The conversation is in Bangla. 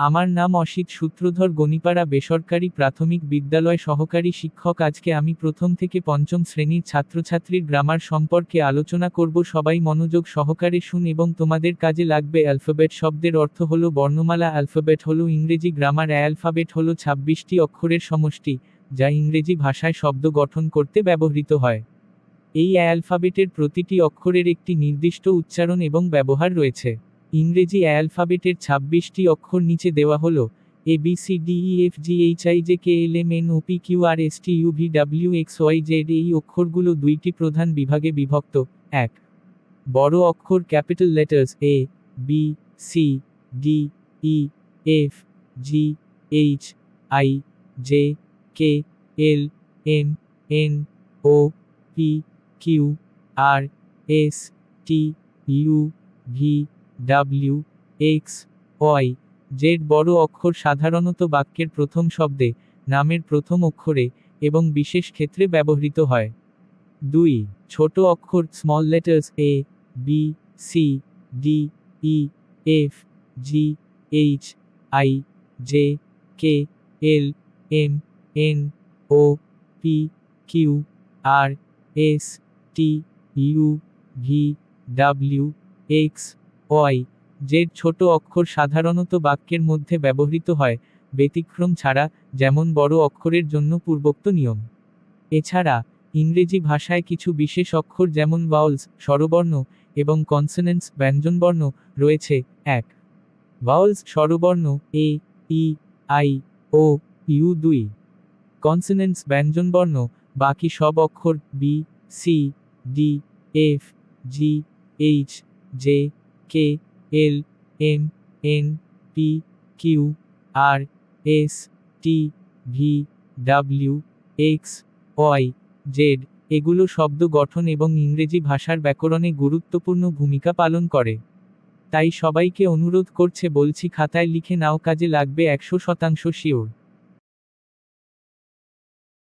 আমার নাম অসিত সূত্রধর গণিপাড়া বেসরকারি প্রাথমিক বিদ্যালয় সহকারী শিক্ষক। আজকে আমি প্রথম থেকে পঞ্চম শ্রেণির ছাত্রছাত্রীর গ্রামার সম্পর্কে আলোচনা করব। সবাই মনোযোগ সহকারে শুন এবং তোমাদের কাজে লাগবে অ্যালফাবেট। শব্দের অর্থ হলো বর্ণমালা। অ্যালফাবেট হলো ইংরেজি গ্রামার। অ্যালফাবেট হলো ছাব্বিশটি অক্ষরের সমষ্টি, যা ইংরেজি ভাষায় শব্দ গঠন করতে ব্যবহৃত হয়। এই অ্যালফাবেটের প্রতিটি অক্ষরের একটি নির্দিষ্ট উচ্চারণ এবং ব্যবহার রয়েছে। ইংরেজি অ্যালফাবেটের ছাব্বিশটি অক্ষর নিচে দেওয়া হল, A, B, C, D, E, F, G, H, I, J, K, L, M, N, O, P, Q, R, S, T, U, V, W, X, Y, Z, এই অক্ষরগুলো দুইটি প্রধান বিভাগে বিভক্ত। এক, বড় অক্ষর capital letters, A, B, C, D, E, F, G, H, I, J, K, L, M, N, O, P, Q, R, S, T, U, V W X Y Z বড় অক্ষর সাধারণত বাক্যের প্রথম শব্দে, নামের প্রথম অক্ষরে, এবং বিশেষ ক্ষেত্রে ব্যবহৃত হয়। দুই, ছোট অক্ষর small letters A B C D E F G H I J K L M N O P Q R S T U V W X Y Z ছোট অক্ষর সাধারণত বাক্যের মধ্যে ব্যবহৃত হয়, ব্যতিক্রম ছাড়া, যেমন বড় অক্ষরের জন্য পূর্বোক্ত নিয়ম। এছাড়া, ইংরেজি ভাষায় কিছু বিশেষ অক্ষর যেমন ভাওলস স্বরবর্ণ এবং কনসোনেন্টস ব্যঞ্জনবর্ণ রয়েছে, এক। ভাওলস স্বরবর্ণ, A, E, I, O, U, দুই। কনসোনেন্টস ব্যঞ্জনবর্ণ, বাকি সব অক্ষর, B, C, D, F, G, H, J K L M N P Q R S T V W X Y Z এগুলো শব্দ গঠন এবং ইংরেজি ভাষার ব্যাকরণে গুরুত্বপূর্ণ ভূমিকা পালন করে। তাই সবাইকে অনুরোধ করছে বলছি খাতায় লিখে নাও, কাজে লাগবে একশো শতাংশ শিওর।